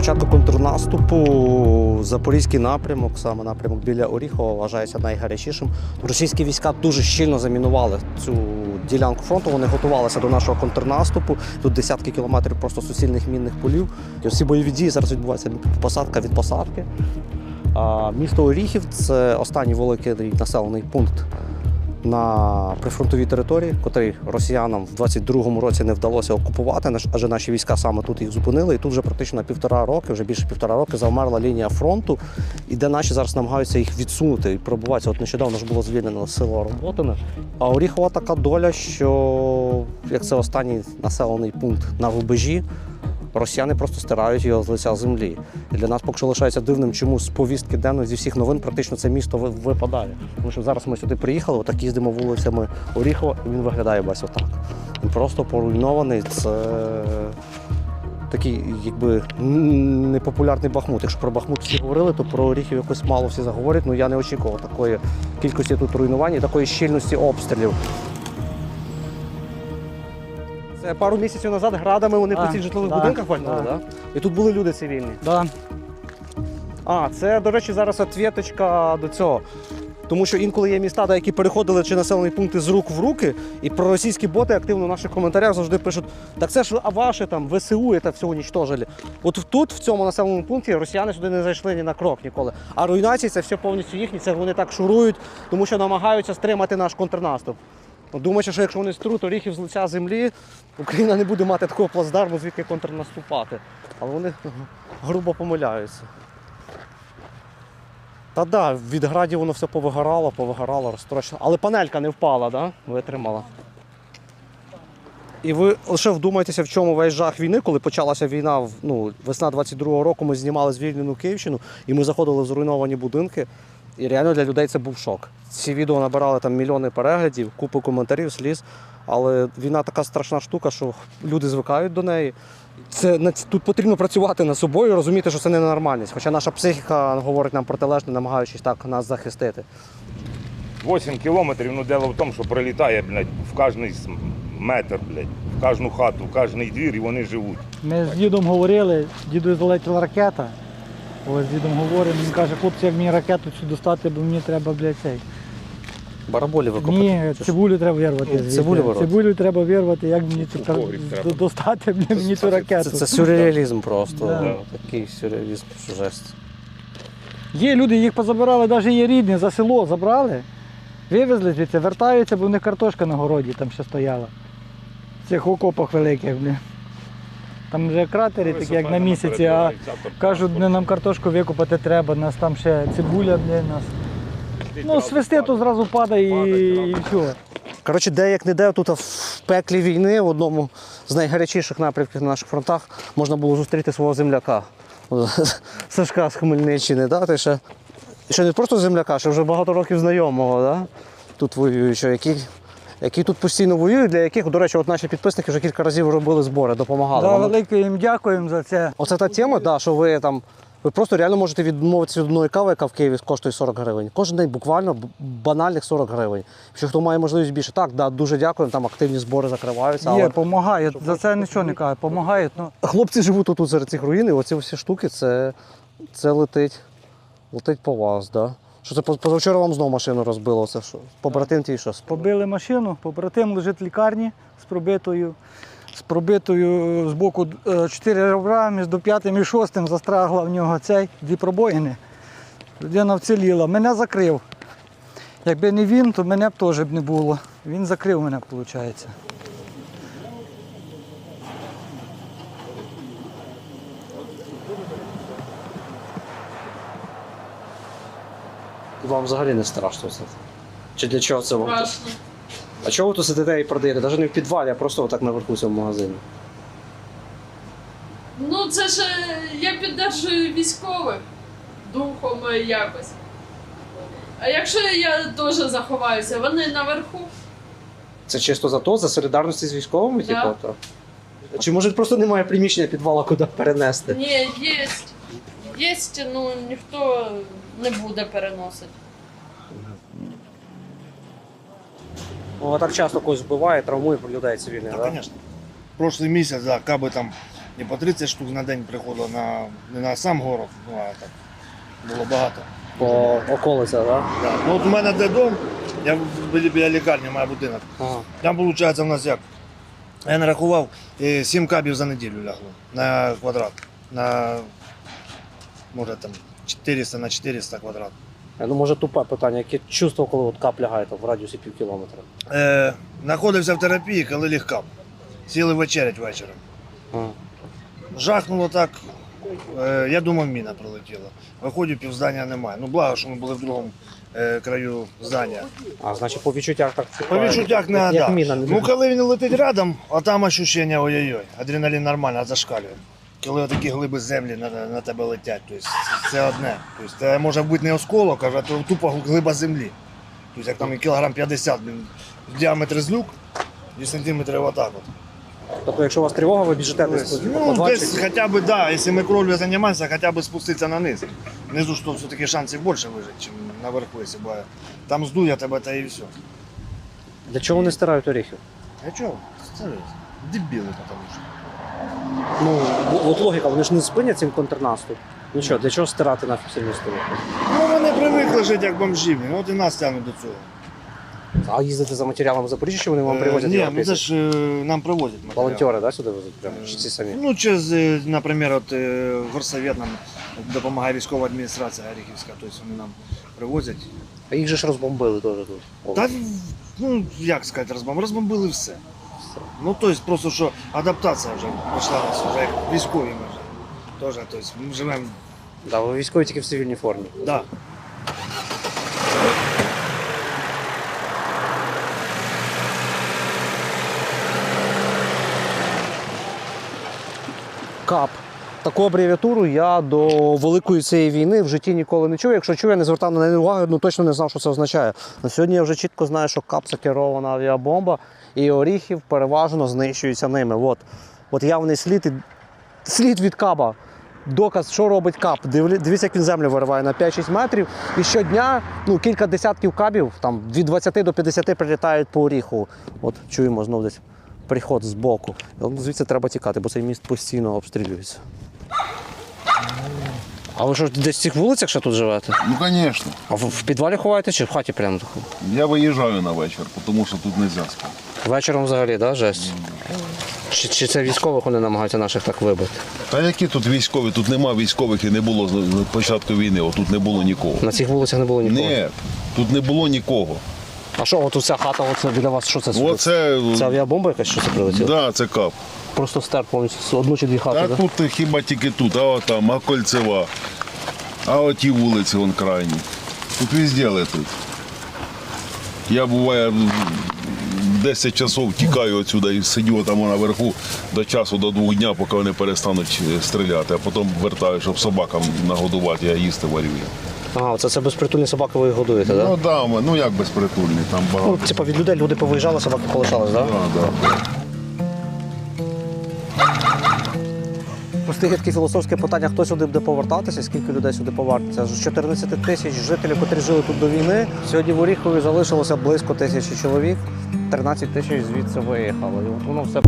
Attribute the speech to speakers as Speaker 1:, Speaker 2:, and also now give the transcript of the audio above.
Speaker 1: початку контрнаступу запорізький напрямок, саме напрямок біля Оріхова, вважається найгарячішим. Російські війська дуже щільно замінували цю ділянку фронту. Вони готувалися до нашого контрнаступу. Тут десятки кілометрів просто суцільних мінних полів. І всі бойові дії зараз відбуваються посадка від посадки. А місто Оріхів це останній великий населений пункт на прифронтовій території, котрий росіянам в 22-му році не вдалося окупувати, адже наші війська саме тут їх зупинили. І тут вже практично півтора роки, вже більше півтора роки, завмерла лінія фронту, і де наші зараз намагаються їх відсунути і пробуватися. От нещодавно ж було звільнено село Роботине. А Оріхова така доля, що як це останній населений пункт на рубежі. Росіяни просто стирають його з лиця землі. І для нас поки що лишається дивним, чому з повістки денної зі всіх новин практично це місто випадає. Тому що зараз ми сюди приїхали, отак їздимо вулицями Оріхова, і він виглядає весь отак. Він просто поруйнований. Це такий, якби непопулярний Бахмут. Якщо про Бахмут всі говорили, то про Оріхів якось мало всі заговорять. Ну я не очікував такої кількості тут руйнувань і такої щільності обстрілів. Це пару місяців назад градами вони по цих житлових будинках вальнули,
Speaker 2: да.
Speaker 1: так? І тут були люди цивільні.
Speaker 2: Да.
Speaker 1: А, це, до речі, зараз ответочка до цього. Тому що інколи є міста, де які переходили чи населені пункти з рук в руки, і проросійські боти активно в наших коментарях завжди пишуть: так це ж а ваші там ВСУ це все унічтожили. От тут, в цьому населеному пункті, росіяни сюди не зайшли ні на крок ніколи. А руйнації це все повністю їхні, це вони так шурують, тому що намагаються стримати наш контрнаступ. От Думаючи, що якщо вони струть оріхів з лиця землі, Україна не буде мати такого плацдарму, звідки контрнаступати. Але вони грубо помиляються. Та да, від градів воно все повигорало, повигорало, розтрощено. Але панелька не впала, да? витримала. І ви лише вдумайтеся, в чому весь жах війни, коли почалася війна, ну, весна 22-го року ми знімали звільнену Київщину, і ми заходили в зруйновані будинки. І реально для людей це був шок. Ці відео набирали там мільйони переглядів, купу коментарів, сліз. Але війна така страшна штука, що люди звикають до неї. Це тут потрібно працювати над собою, розуміти, що це не нормальність. Хоча наша психіка говорить нам протилежне, намагаючись так нас захистити.
Speaker 3: 8 кілометрів, ну дело в тому, що прилітає, блядь, в кожний метр, блядь, в кожну хату, в кожний двір, і вони живуть.
Speaker 2: Ми з дідом говорили, діду залетіла ракета. Ось з дідом говоримо, він каже, хлопці, як мені ракету цю достати, бо мені треба, блядь, цей.
Speaker 1: Бараболі викопати.
Speaker 2: Ні,
Speaker 1: Чи
Speaker 2: цибулю треба вирвати.
Speaker 1: Ну,
Speaker 2: звідти.
Speaker 1: цибулю вирвати.
Speaker 2: Цибулю треба вирвати, як мені цю
Speaker 3: погріб треба.
Speaker 2: достати блядь, мені цю
Speaker 3: Це-
Speaker 2: ракету.
Speaker 1: Це, це сюрреалізм просто.
Speaker 2: Да.
Speaker 1: Такий сюрреалізм, що жесть.
Speaker 2: Є люди, їх позабирали, навіть є рідні, за село забрали, вивезли звідси, вертаються, бо в них картошка на городі там ще стояла. В цих окопах великих, блін. Там вже кратери такі, як на місяці, а кажуть, «Не, нам картошку викопати треба, нас там ще цибуля, блін, нас. Ну, свисти, то зразу падає і, і все.
Speaker 1: Коротше, де як не де, тут в пеклі війни, в одному з найгарячіших напрямків на наших фронтах, можна було зустріти свого земляка. Сашка з Хмельниччини, да? Ти ще, ще не просто земляка, ще вже багато років знайомого, да? тут воюючого, які, які тут постійно воюють, для яких, до речі, от наші підписники вже кілька разів робили збори, допомагали.
Speaker 2: Да,
Speaker 1: вам.
Speaker 2: велике їм дякуємо за це.
Speaker 1: Оце та тема, да, що ви там. Ви просто реально можете відмовитися від одної кави, яка в Києві коштує 40 гривень. Кожен день буквально б- банальних 40 гривень. Якщо хто має можливість більше, так, да, дуже дякуємо, там активні збори закриваються.
Speaker 2: Є,
Speaker 1: Але
Speaker 2: допомагають, за це нічого не кажуть, допомагають. Ну,
Speaker 1: хлопці живуть тут серед цих руїн, і оці всі штуки, це, це летить, летить по вас. Да? Що це позавчора вам знову машину розбило? Це що? Побратим твій що?
Speaker 2: Побили машину, побратим лежить в лікарні з пробитою, з пробитою з боку е, чотири ребра, між п'ятим і шостим застрягла в нього цей дві пробоїни. Людина вціліла. Мене закрив. Якби не він, то мене б теж не було. Він закрив мене, виходить.
Speaker 1: Вам взагалі не страшно це? Чи для чого це вам?
Speaker 4: Страшно.
Speaker 1: А чого ви тут сидите і продаєте? Навіть не в підвалі, а просто отак наверху в цьому магазині.
Speaker 4: Ну це ж е, я піддержую військових духом е, якось. А якщо я теж заховаюся, вони наверху.
Speaker 1: Це чисто за то, за солідарності з військовими,
Speaker 4: Да.
Speaker 1: типу? То? Чи може просто немає приміщення підвала, куди перенести?
Speaker 4: Ні, є. Є, ну ніхто не буде переносити.
Speaker 1: Ну, а так часто когось вбиває, травмує людей цивільних,
Speaker 5: Да,
Speaker 1: да?
Speaker 5: конечно. Прошлый месяц, да, как там І по 30 штук на день приходило на, не на сам город, ну а так було багато.
Speaker 1: По околицях, так?
Speaker 5: Да. Ну, от у мене де дом, я біля, біля лікарні, має будинок.
Speaker 1: Ага.
Speaker 5: Там виходить у нас як? Я нарахував, 7 кабів за неділю лягло на квадрат. На може там 400 на 400 квадрат.
Speaker 1: Ну, може, тупе питання, яке чувство, коли от кап лягає там, в радіусі пів кілометра?
Speaker 5: Е, знаходився в терапії, коли ліг кап. Сіли вечерять вечором.
Speaker 1: Ага.
Speaker 5: Жахнуло так. Е, я думав, міна прилетіла. Виходжу, півздання немає. Ну, благо, що ми були в другому е, краю здання.
Speaker 1: А, значить, по відчуттях так
Speaker 5: По відчуттях не
Speaker 1: як,
Speaker 5: да.
Speaker 1: міна.
Speaker 5: Ну, коли він летить рядом, а там ощущення ой-ой-ой. Адреналін нормально зашкалює. Коли такі глиби землі на, на тебе летять, тобто це одне. Тобто, це може бути не осколок, а то тупо глиба землі. Тобто, як там кілограм 50, блін, в діаметр злюк і сантиметрів отак от.
Speaker 1: Тобто, якщо у вас тривога, ви біжите десь по
Speaker 5: Ну,
Speaker 1: 20.
Speaker 5: десь хоча б, да, якщо ми кровлю займаємося, хоча б спуститися на низ. Внизу що все-таки шансів більше вижити, ніж наверху, якщо бо там здує тебе та і все.
Speaker 1: Для чого вони стирають оріхи?
Speaker 5: А чого? Це дебіли, тому що.
Speaker 1: Ну, от логіка, вони ж не спинять цим контрнаступ. Ну що, для чого стирати на сильну сторону?
Speaker 5: Ну, вони привикли жити як бомжі, блін, от і нас тягнуть до цього.
Speaker 1: А їздити за матеріалами в Запоріжжя, чи вони вам
Speaker 5: Е,
Speaker 1: привозять
Speaker 5: Ні, ну це ж е, нам привозять матеріал.
Speaker 1: Волонтери, да, сюди везуть прямо? Чи ці самі?
Speaker 5: Ну, через, е, наприклад, от, е, горсовет нам допомагає військова адміністрація Оріхівська, тобто вони нам привозять.
Speaker 1: А їх же ж розбомбили теж тут.
Speaker 5: Та, ну, як сказати, розбомбили? Розбомбили все. Ну, то есть просто що адаптація вже почалася, вже як військові ми вже. Тоже, есть, ми живемо,
Speaker 1: Да, ви військові тільки в цивільній формі.
Speaker 5: да.
Speaker 1: КАП. Таку абревіатуру я до великої цієї війни в житті ніколи не чув. Якщо чув, я не звертав на неї уваги, ну точно не знав, що це означає. На сьогодні я вже чітко знаю, що КАП це керована авіабомба, і оріхів переважно знищуються ними. От, от явний слід, і- слід від каба. Доказ, що робить кап. Дивіться, як він землю вириває на 5-6 метрів. І щодня ну, кілька десятків кабів, там від 20 до 50 прилітають по оріху. От чуємо знов десь приход з боку. Звідси треба тікати, бо цей міст постійно обстрілюється. А ви що десь в цих вулицях ще тут живете?
Speaker 6: Ну, конечно.
Speaker 1: А в, в підвалі ховаєте чи в хаті прямо?
Speaker 6: Я виїжджаю на вечір, тому що тут не можна спати.
Speaker 1: Вечором взагалі, да, жесть? Чи, чи це військових вони намагаються наших так вибити?
Speaker 6: Та які тут військові? Тут нема військових і не було з початку війни, отут не було нікого.
Speaker 1: На цих вулицях не було нікого.
Speaker 6: Ні, тут не було нікого.
Speaker 1: А що, от ця хата, оце біля вас, що це?
Speaker 6: Оце,
Speaker 1: Це авіабомба якась, що це прилетіло?
Speaker 6: да, це кап.
Speaker 1: Просто стер повністю одну чи дві хати,
Speaker 6: Та
Speaker 1: да?
Speaker 6: тут хіба тільки тут, а от там, а кольцева, а оті вулиці вон крайні. Тут везде летить. Я буває 10 часов тікаю отсюди і сидю там наверху до часу, до двох дня, поки вони перестануть е, стріляти, а потім вертаю, щоб собакам нагодувати, я їсти варю.
Speaker 1: Ага, це, це безпритульні собаки ви їх годуєте, так?
Speaker 6: Ну да, ми- ну як безпритульні, там
Speaker 1: Ну,
Speaker 6: багато.
Speaker 1: типа від людей люди повиїжджали, собаки полишались, так? Да?
Speaker 6: Да, да.
Speaker 1: Постає таке філософське питання, хто сюди буде повертатися, скільки людей сюди повернеться. З 14 тисяч жителів, котрі жили тут до війни. Сьогодні в Оріхові залишилося близько тисячі чоловік. 13 тисяч звідси виїхало. І от воно все